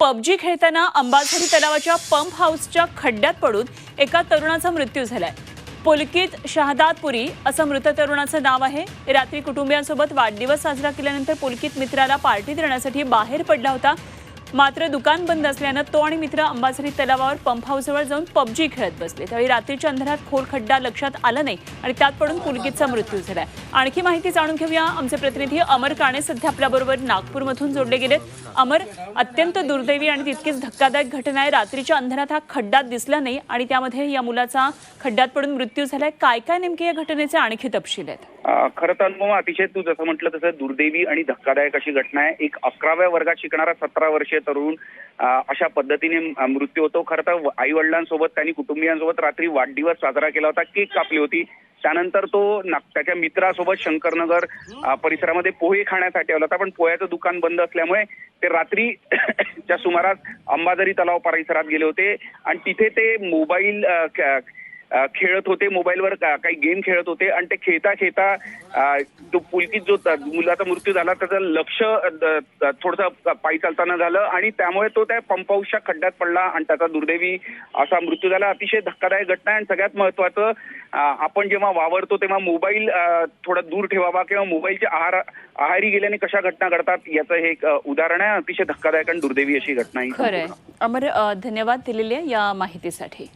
PUBG खेळताना अंबाझरी तलावाच्या pump हाऊसच्या खड्ड्यात पडून एका तरुणाचा मृत्यू झालाय. पुलकित शहादातपुरी असं मृत तरुणाचं नाव आहे. रात्री कुटुंबियांसोबत वाढदिवस साजरा केल्यानंतर पुलकित मित्राला पार्टी देण्यासाठी बाहेर पडला होता. मात्र दुकान बंद असल्यानं तो आणि मित्र अंबाझरी तलावावर पंप हाऊसजवळ जाऊन पबजी खेळत बसले. त्यावेळी रात्रीच्या अंधारात खोल खड्डा लक्षात आला नाही आणि त्यात पडून पुलकितचा मृत्यू झालाय आणखी माहिती जाणून घेऊया. आमचे प्रतिनिधी अमर काणे सध्या आपल्याबरोबर नागपूरमधून जोडले गेलेत. अमर अत्यंत दुर्दैवी आणि तितकीच धक्कादायक घटना आहे. रात्रीच्या अंधारात हा खड्डा दिसला नाही आणि त्यामध्ये या मुलाचा खड्ड्यात पडून मृत्यू झालाय. काय काय नेमके या घटनेचे आणखी तपशील आहेत? खरं तर अनुभव अतिशय तू जसं म्हटलं तसं दुर्दैवी आणि धक्कादायक अशी घटना आहे. एक अकराव्या वर्गात शिकणारा सतरा वर्षीय तरुण अशा पद्धतीने मृत्यू होतो. खरं तर आई वडिलांसोबत त्यांनी कुटुंबियांसोबत रात्री वाढदिवस साजरा केला होता. केक कापली होती. त्यानंतर तो त्याच्या मित्रासोबत शंकरनगर परिसरामध्ये पोहे खाण्यासाठी आला होता. पण पोह्याचं दुकान बंद असल्यामुळे ते रात्री च्या सुमारास अंबाझरी तलाव परिसरात गेले होते. आणि तिथे ते मोबाईल खेळत होते मोबाईलवर काही गेम खेळत होते. आणि ते खेळता खेळता तो पुलकीत जो मुलाचा मृत्यू झाला त्याचं लक्ष थोडस पायी चालताना झालं. आणि त्यामुळे तो त्या पंप हाऊसच्या खड्ड्यात पडला आणि त्याचा दुर्दैवी असा मृत्यू झाला. अतिशय धक्कादायक घटना आणि सगळ्यात महत्वाचं आपण जेव्हा वावरतो तेव्हा मोबाईल थोडा दूर ठेवावा किंवा मोबाईलच्या आहार आहारी गेल्याने कशा घटना घडतात याचं हे एक उदाहरण आहे. अतिशय धक्कादायक आणि दुर्दैवी अशी घटना ही अमर धन्यवाद दिलेले या माहितीसाठी.